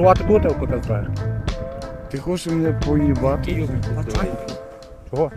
продавати будете знаєш? Ти хочеш мене поїбати? Чого?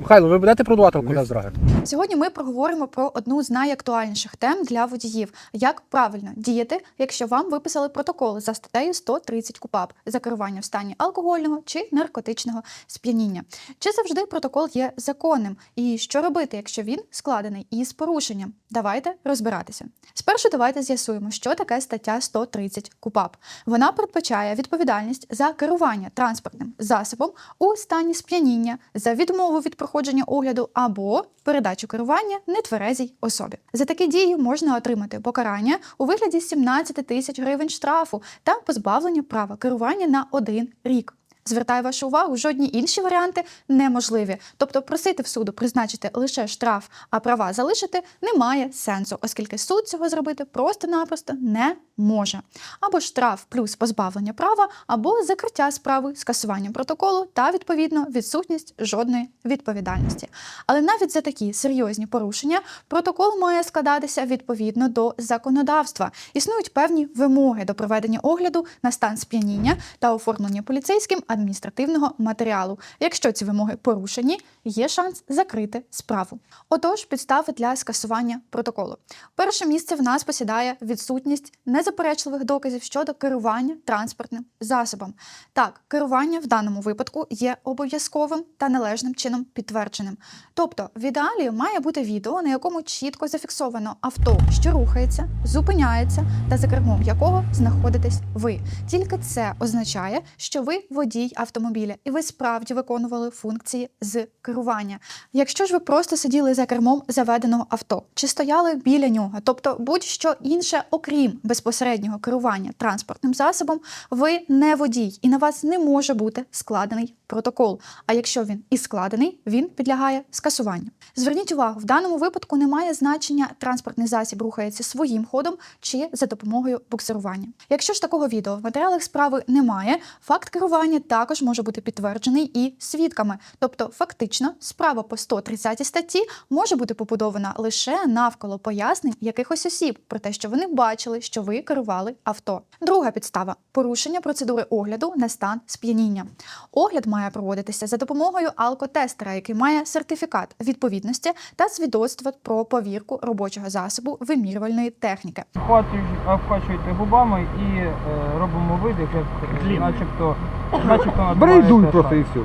Михайло, ви будете продавати алкотестер? Сьогодні ми проговоримо про одну з найактуальніших тем для водіїв: як правильно діяти, якщо вам виписали протокол за статтею 130 КУПАП за керування в стані алкогольного чи наркотичного сп'яніння. Чи завжди протокол є законним? І що робити, якщо він складений із порушенням? Давайте розбиратися. Спершу давайте з'ясуємо, що таке стаття 130 КУПАП. Вона передбачає відповідальність за керування транспортним засобом у стані сп'яніння за відмову від проходження огляду або передачу керування нетверезій особі. За такі дії можна отримати покарання у вигляді 17 тисяч гривень штрафу та позбавлення права керування на один рік. Звертаю вашу увагу, жодні інші варіанти неможливі. Тобто просити в суду призначити лише штраф, а права залишити немає сенсу, оскільки суд цього зробити просто-напросто не може. Або штраф плюс позбавлення права, або закриття справи скасуванням протоколу та відповідно відсутність жодної відповідальності. Але навіть за такі серйозні порушення протокол має складатися відповідно до законодавства. Існують певні вимоги до проведення огляду на стан сп'яніння та оформлення поліцейським адміністративного матеріалу. Якщо ці вимоги порушені, є шанс закрити справу. Отож, підстави для скасування протоколу. Перше місце в нас посідає відсутність незаперечливих доказів щодо керування транспортним засобом. Так, керування в даному випадку є обов'язковим та належним чином підтвердженим. Тобто, в ідеалі має бути відео, на якому чітко зафіксовано авто, що рухається, зупиняється, та за кермом якого знаходитесь ви. Тільки це означає, що ви водій автомобіля, і ви справді виконували функції з керування. Якщо ж ви просто сиділи за кермом заведеного авто, чи стояли біля нього, тобто будь-що інше, окрім безпосереднього керування транспортним засобом, ви не водій, і на вас не може бути складений протокол. А якщо він і складений, він підлягає скасуванню. Зверніть увагу, в даному випадку немає значення транспортний засіб рухається своїм ходом чи за допомогою буксирування. Якщо ж такого відео в матеріалах справи немає, факт керування також може бути підтверджений і свідками. Тобто, фактично, справа по 130 статті може бути побудована лише навколо пояснень якихось осіб про те, що вони бачили, що ви керували авто. Друга підстава порушення процедури огляду на стан сп'яніння. Огляд має проводитися за допомогою алкотестера, який має сертифікат відповідності та свідоцтво про повірку робочого засобу вимірювальної техніки. Обхвачуй- обхвачуєте губами і е, робимо видих, як е, начебто, Бери і дуй просто і все.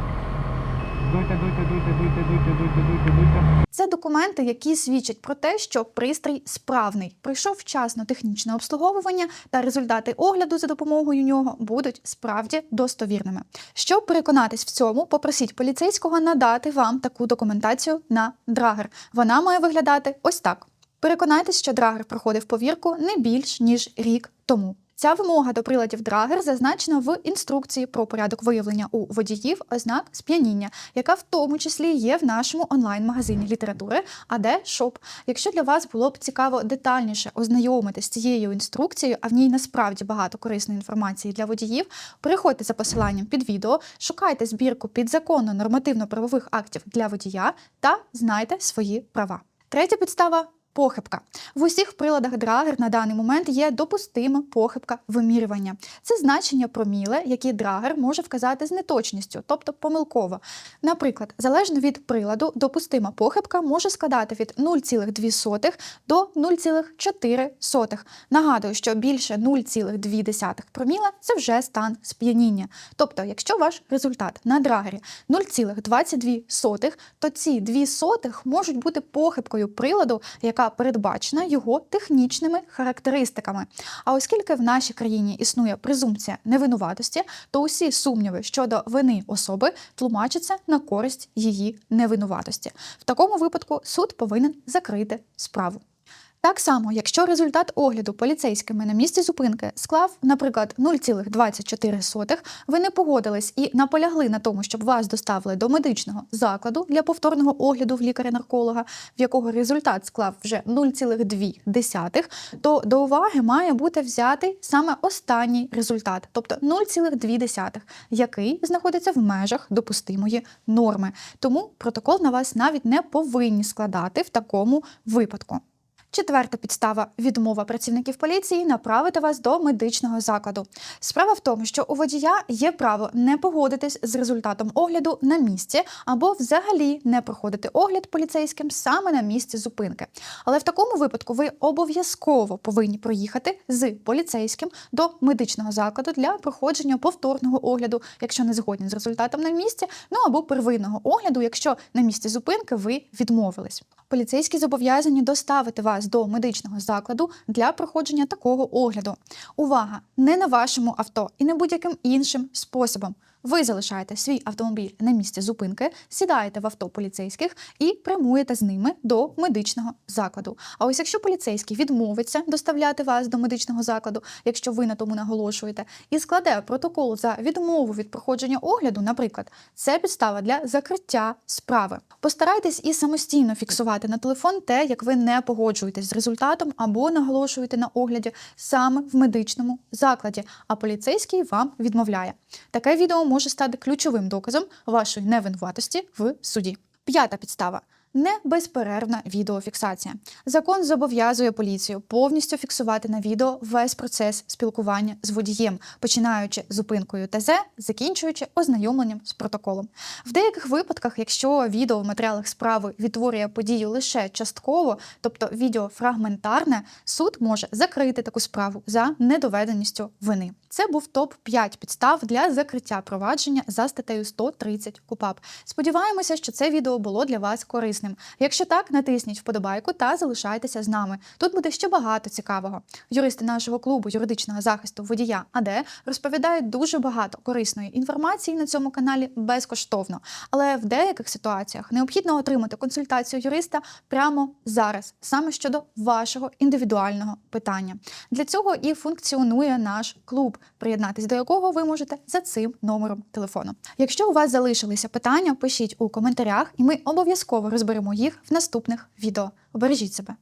Дуйте, дуйте, дуйте, дуйте, дуйте, дуйте, дуйте, дуйте. Це документи, які свідчать про те, що пристрій справний, пройшов вчасно технічне обслуговування, та результати огляду за допомогою нього будуть справді достовірними. Щоб переконатись в цьому, попросіть поліцейського надати вам таку документацію на драгер. Вона має виглядати ось так. Переконайтесь, що драгер проходив повірку не більш ніж рік тому. Ця вимога до приладів драгер зазначена в інструкції про порядок виявлення у водіїв ознак сп'яніння, яка в тому числі є в нашому онлайн-магазині літератури АД Шоп. Якщо для вас було б цікаво детальніше ознайомитися з цією інструкцією, а в ній насправді багато корисної інформації для водіїв, переходьте за посиланням під відео, шукайте збірку підзаконно нормативно-правових актів для водія та знайте свої права. Третя підстава. Похибка в усіх приладах драгер на даний момент є допустима похибка вимірювання. Це значення проміле, які драгер може вказати з неточністю, тобто помилково. Наприклад, залежно від приладу, допустима похибка може складати від 0,2 до 0,4. Нагадую, що більше 0,2 проміла це вже стан сп'яніння. Тобто, якщо ваш результат на драгері 0,22, то ці 2 сотих можуть бути похибкою приладу, яка передбачена його технічними характеристиками. А оскільки в нашій країні існує презумпція невинуватості, то усі сумніви щодо вини особи тлумачаться на користь її невинуватості. В такому випадку суд повинен закрити справу. Так само, якщо результат огляду поліцейськими на місці зупинки склав, наприклад, 0,24, ви не погодились і наполягли на тому, щоб вас доставили до медичного закладу для повторного огляду в лікаря-нарколога, в якого результат склав вже 0,2, то до уваги має бути взятий саме останній результат, тобто 0,2, який знаходиться в межах допустимої норми. Тому протокол на вас навіть не повинні складати в такому випадку. Четверта підстава відмова працівників поліції направити вас до медичного закладу. Справа в тому, що у водія є право не погодитись з результатом огляду на місці або взагалі не проходити огляд поліцейським саме на місці зупинки. Але в такому випадку ви обов'язково повинні проїхати з поліцейським до медичного закладу для проходження повторного огляду, якщо не згодні з результатом на місці, ну або первинного огляду, якщо на місці зупинки ви відмовились. Поліцейські зобов'язані доставити вас до медичного закладу для проходження такого огляду. Увага! Не на вашому авто і не будь-яким іншим способом. Ви залишаєте свій автомобіль на місці зупинки, сідаєте в авто поліцейських і прямуєте з ними до медичного закладу. А ось якщо поліцейський відмовиться доставляти вас до медичного закладу, якщо ви на тому наголошуєте, і складе протокол за відмову від проходження огляду, наприклад, це підстава для закриття справи. Постарайтесь і самостійно фіксувати на телефон те, як ви не погоджуєтесь з результатом або наголошуєте на огляді саме в медичному закладі, а поліцейський вам відмовляє. Таке відео може стати ключовим доказом вашої невинуватості в суді. П'ята підстава. Не безперервна відеофіксація. Закон зобов'язує поліцію повністю фіксувати на відео весь процес спілкування з водієм, починаючи зупинкою ТЗ, закінчуючи ознайомленням з протоколом. В деяких випадках, якщо відео в матеріалах справи відтворює подію лише частково, тобто відео фрагментарне, суд може закрити таку справу за недоведеністю вини. Це був топ 5 підстав для закриття провадження за статтею 130 КУПАП. Сподіваємося, що це відео було для вас корисним. Якщо так, натисніть вподобайку та залишайтеся з нами. Тут буде ще багато цікавого. Юристи нашого клубу юридичного захисту водія АД розповідають дуже багато корисної інформації на цьому каналі безкоштовно. Але в деяких ситуаціях необхідно отримати консультацію юриста прямо зараз, саме щодо вашого індивідуального питання. Для цього і функціонує наш клуб, приєднатись до якого ви можете за цим номером телефону. Якщо у вас залишилися питання, пишіть у коментарях, і ми обов'язково розберемо їх в наступних відео. Обережіть себе.